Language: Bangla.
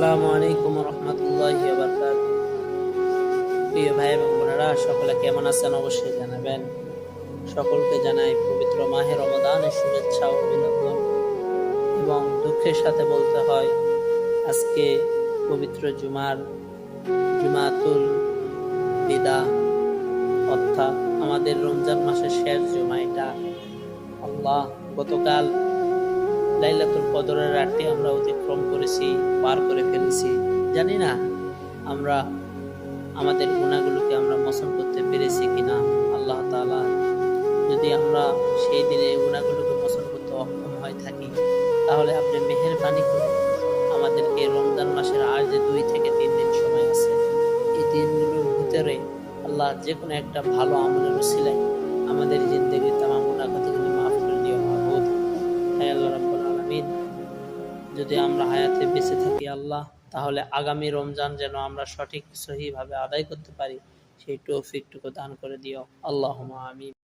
আসসালামু আলাইকুম রহমতুল্লাহ প্রিয় ভাই এবং বোনেরা, সকলে কেমন আছেন অবশ্যই জানাবেন। সকলকে জানাই পবিত্র মাহের রমদানের শুভেচ্ছা অভিনন্দন এবং দুঃখের সাথে বলতে হয়, আজকে পবিত্র জুমার জুমাতুল বিদা, অর্থাৎ আমাদের রমজান মাসের শেষ জুমা এটা। আল্লাহ গতকাল লাইলাতুল কদরের রাতটি আমরা অতিক্রম করেছি। পার করে ফেলেছি। জানি না আমরা আমাদের গুণাগুলোকে আমরা মোচন করতে পেরেছি কিনা। আল্লাহ তাআলা যদি আমরা সেই দিনে গুণাগুলোকে মোচন করতে অক্ষম হয়ে থাকি, তাহলে আপনি মেহেরবানি করে আমাদেরকে রমজান মাসের আর যে দুই থেকে তিন দিন সময় আছে, এই দিনগুলোর ভিতরে আল্লাহ যে কোনো একটা ভালো আমলের উসিলায় আমাদের জিন্দগির যদি আমরা হায়াতে বেঁচে থাকি আল্লাহ, তাহলে আগামী রমজান যেন আমরা সঠিক, সহিভাবে আদায় করতে পারি, সেই টফিকটুকু দান করে দিও। আল্লাহ আমি